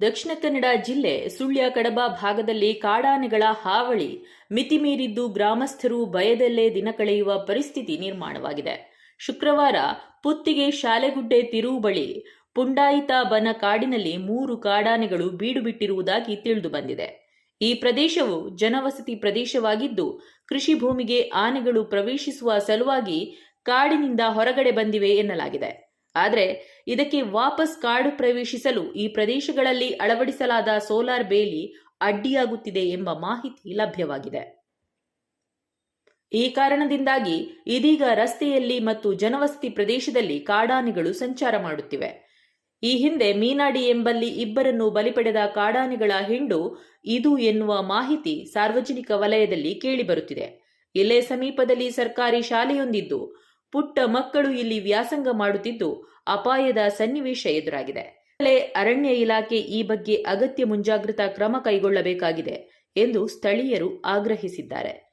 ದಕ್ಷಿಣ ಕನ್ನಡ ಜಿಲ್ಲೆ ಸುಳ್ಯ ಕಡಬ ಭಾಗದಲ್ಲಿ ಕಾಡಾನೆಗಳ ಹಾವಳಿ ಮಿತಿಮೀರಿದ್ದು ಗ್ರಾಮಸ್ಥರು ಭಯದಲ್ಲೇ ದಿನ ಕಳೆಯುವ ಪರಿಸ್ಥಿತಿ ನಿರ್ಮಾಣವಾಗಿದೆ. ಶುಕ್ರವಾರ ಪುತ್ತಿಗೆ ಶಾಲೆಗುಡ್ಡೆ ತಿರುವು ಬಳಿ ಪುಂಡಾಯಿತ ಬನ ಕಾಡಿನಲ್ಲಿ ಮೂರು ಕಾಡಾನೆಗಳು ಬೀಡು ಬಿಟ್ಟಿರುವುದಾಗಿ ತಿಳಿದು ಬಂದಿದೆ. ಈ ಪ್ರದೇಶವು ಜನವಸತಿ ಪ್ರದೇಶವಾಗಿದ್ದು, ಕೃಷಿ ಭೂಮಿಗೆ ಆನೆಗಳು ಪ್ರವೇಶಿಸುವ ಸಲುವಾಗಿ ಕಾಡಿನಿಂದ ಹೊರಗಡೆ ಬಂದಿವೆ ಎನ್ನಲಾಗಿದೆ. ಆದರೆ ಇದಕ್ಕೆ ವಾಪಸ್ ಕಾಡು ಪ್ರವೇಶಿಸಲು ಈ ಪ್ರದೇಶಗಳಲ್ಲಿ ಅಳವಡಿಸಲಾದ ಸೋಲಾರ್ ಬೇಲಿ ಅಡ್ಡಿಯಾಗುತ್ತಿದೆ ಎಂಬ ಮಾಹಿತಿ ಲಭ್ಯವಾಗಿದೆ. ಈ ಕಾರಣದಿಂದಾಗಿ ಇದೀಗ ರಸ್ತೆಯಲ್ಲಿ ಮತ್ತು ಜನವಸತಿ ಪ್ರದೇಶದಲ್ಲಿ ಕಾಡಾನೆಗಳು ಸಂಚಾರ ಮಾಡುತ್ತಿವೆ. ಈ ಹಿಂದೆ ಮೀನಾಡಿ ಎಂಬಲ್ಲಿ ಇಬ್ಬರನ್ನು ಬಲಿಪಡೆದ ಕಾಡಾನೆಗಳ ಹಿಂಡು ಇದು ಎನ್ನುವ ಮಾಹಿತಿ ಸಾರ್ವಜನಿಕ ವಲಯದಲ್ಲಿ ಕೇಳಿಬರುತ್ತಿದೆ. ಇಲ್ಲೇ ಸಮೀಪದಲ್ಲಿ ಸರ್ಕಾರಿ ಶಾಲೆಯೊಂದಿದ್ದು ಪುಟ್ಟ ಮಕ್ಕಳು ಇಲ್ಲಿ ವ್ಯಾಸಂಗ ಮಾಡುತ್ತಿದ್ದು ಅಪಾಯದ ಸನ್ನಿವೇಶ ಎದುರಾಗಿದೆ. ಅರಣ್ಯ ಇಲಾಖೆ ಈ ಬಗ್ಗೆ ಅಗತ್ಯ ಮುಂಜಾಗ್ರತಾ ಕ್ರಮ ಕೈಗೊಳ್ಳಬೇಕಾಗಿದೆ ಎಂದು ಸ್ಥಳೀಯರು ಆಗ್ರಹಿಸಿದ್ದಾರೆ.